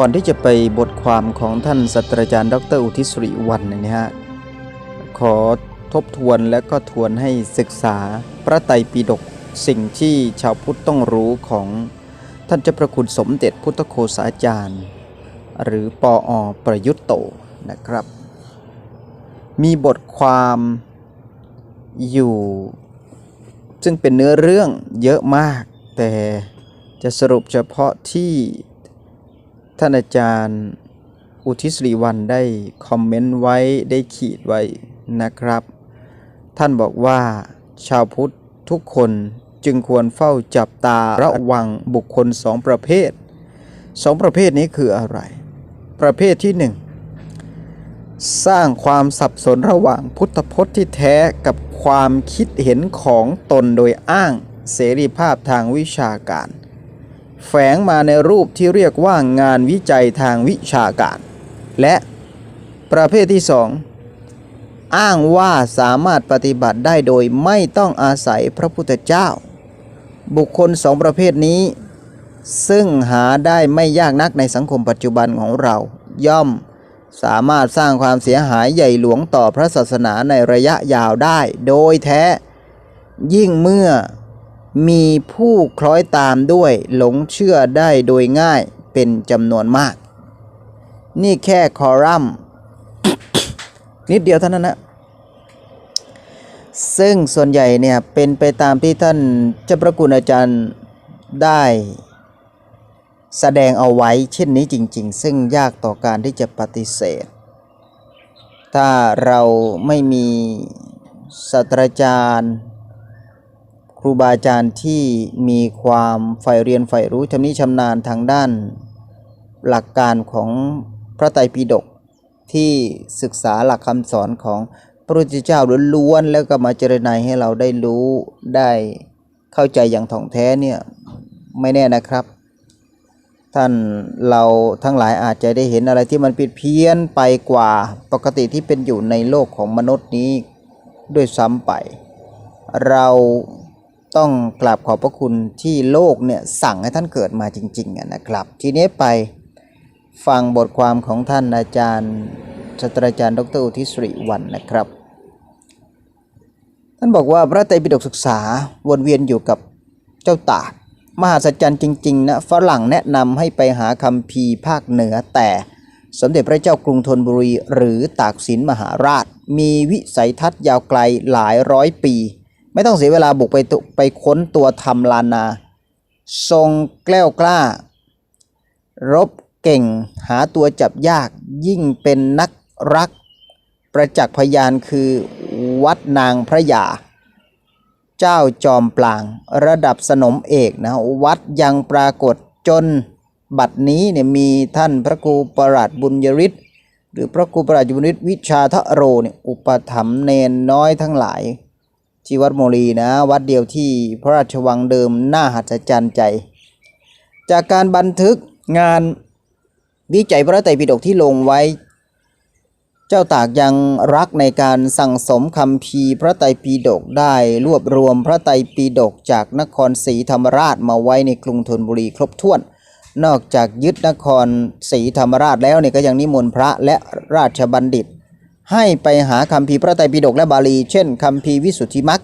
ก่อนที่จะไปบทความของท่านศาสตราจารย์ ดรอุทิศริวันเนะฮะขอทบทวนและก็ทวนให้ศึกษาพระไตรปิฎกสิ่งที่ชาวพุทธต้องรู้ของท่านเจ้าประคุณสมเด็จพุทธโฆษาจารย์ หรือปออประยุทธ์โตนะครับ มีบทความอยู่ ซึ่งเป็นเนื้อเรื่องเยอะมาก แต่จะสรุปเฉพาะที่ ท่านอาจารย์อุทิศรีวันได้คอมเมนต์ไว้ได้ขีดไว้นะครับ ท่านบอกว่า ชาวพุทธทุกคนจึงควรเฝ้าจับตาระวังบุคคลสองประเภทสองประเภทนี้คืออะไร ประเภทที่หนึ่งสร้างความสับสนระหว่างพุทธพจน์ที่แท้กับความคิดเห็นของตนโดยอ้างเสรีภาพทางวิชาการ แฝงมาในรูปที่เรียกว่างานวิจัยทางวิชาการ และประเภทที่สองอ้างว่าสามารถปฏิบัติได้โดยไม่ต้องอาศัยพระพุทธเจ้า บุคคลสองประเภทนี้ ซึ่งหาได้ไม่ยากนักในสังคมปัจจุบันของเรา ย่อมสามารถสร้างความเสียหายใหญ่หลวงต่อพระศาสนาในระยะยาวได้ โดยแท้ ยิ่งเมื่อ มีผู้คล้อยตามด้วยหลงเชื่อได้โดยง่ายเป็นจำนวนมาก นี่แค่คอรัมน์นิดเดียวเท่านั้นนะซึ่งส่วนใหญ่เนี่ยเป็นไปตามที่ท่านเจ้าพระคุณอาจารย์ได้แสดงเอาไว้เช่นนี้จริง ๆ ซึ่งยากต่อการที่จะปฏิเสธ ถ้าเราไม่มีศาสตราจารย์ ครูบาอาจารย์ที่มีความใฝ่เรียนใฝ่รู้ชำนิชำนาญทางด้านหลักการของพระไตรปิฎกที่ศึกษาหลักคำสอนของพระพุทธเจ้าล้วนๆแล้วก็มาเจรไนายให้เราได้รู้ได้เข้าใจอย่างถ่องแท้เนี่ยไม่แน่นะครับ ท่านเราทั้งหลายอาจจะได้เห็นอะไรที่มันผิดเพี้ยนไปกว่าปกติที่เป็นอยู่ในโลกของมนุษย์นี้ด้วยซ้ำไป เรา ต้องกราบขอบพระคุณที่โลกเนี่ยสั่งให้ท่านเกิดมาจริงๆนะครับ ทีนี้ไปฟังบทความของท่านอาจารย์ศาสตราจารย์ ดรอุทิศริวันนะครับ ท่านบอกว่าพระไตรปิฎกศึกษาวนเวียนอยู่กับเจ้าตาก มหัศจรรย์จริงๆนะฝรั่งแนะนำให้ไปหาคัมภีภาคเหนือแต่สมเด็จพระเจ้ากรุงธนบุรี หรือตากสินมหาราช มีวิสัยทัศน์ยาวไกลหลายร้อยปี ไม่ต้องเสียเวลาบุกไปไปค้นตัวทำลานา ทรงแกล้วกล้า รบเก่งหาตัวจับยากยิ่งเป็นนักรัก ประจักษ์พยานคือวัดนางพระยา เจ้าจอมปลางระดับสนมเอกนะวัดยังปรากฏจนบัดนี้เนี่ยมีท่านพระครูประหลัดบุญยริศหรือพระครูประหลัดบุญยริศวิชาทะโรเนี่ยอุปถัมภ์เนนน้อยทั้งหลาย ที่วัดโมลีนะ วัดเดียวที่พระราชวังเดิมน่าหัศจรรย์ใจ จากการบันทึกงานวิจัยพระไตรปิฎกที่ลงไว้ เจ้าตากยังรักในการสั่งสมคำพีพระไตรปิฎกได้รวบรวมพระไตรปิฎกจากนครศรีธรรมราชมาไว้ในกรุงธนบุรีครบถ้วน นอกจากยึดนครศรีธรรมราชแล้วเนี่ยก็ยังนิมนต์พระและราชบัณฑิต ให้ไปหาคำพีพระไตรปิฎกและบาลี เช่นคำพีวิสุทธิมัก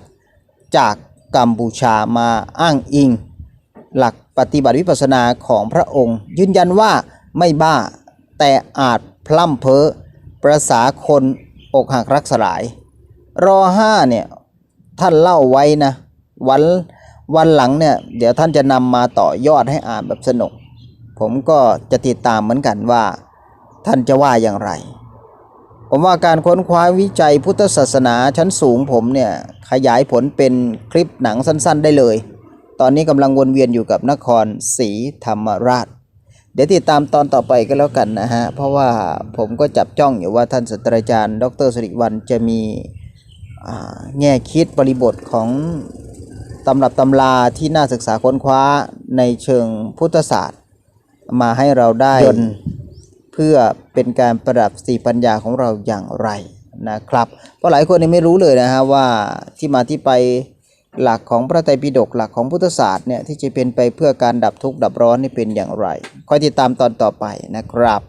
จากกัมพูชามาอ้างอิง หลักปฏิบัติวิปัสสนาของพระองค์ ยืนยันว่าไม่บ้าแต่อาจพล่ำเพ้อประษาคนอกหักรักสลาย รอห้าเนี่ยท่านเล่าไว้นะวันวันหลังเนี่ยเดี๋ยวท่านจะนำมาต่อยอดให้อ่านแบบสนุก ผมก็จะติดตามเหมือนกันว่า ท่านจะว่าอย่างไร ผมว่าการค้นคว้าวิจัยพุทธศาสนาชั้นสูงผมเนี่ย ขยายผลเป็นคลิปหนังสั้นๆได้เลย ตอนนี้กำลังวนเวียนอยู่กับนครศรีธรรมราช เดี๋ยวติดตามตอนต่อไปก็แล้วกันนะฮะ เพราะว่าผมก็จับจ้องอยู่ว่าท่านศาสตราจารย์ ดรสิริวัลจะมีแง่คิดบริบทของตำรับตำราที่น่าศึกษาค้นคว้าในเชิงพุทธศาสตร์ มาให้เราได้ยน เพื่อเป็นการประดับสติปัญญาของเราอย่างไรนะครับ เพราะหลายคนนี่ไม่รู้เลยนะฮะว่าที่มาที่ไปหลักของพระไตรปิฎกหลักของพุทธศาสตร์เนี่ยที่จะเป็นไปเพื่อการดับทุกข์ดับร้อนนี่เป็นอย่างไรคอยติดตามตอนต่อไปนะครับ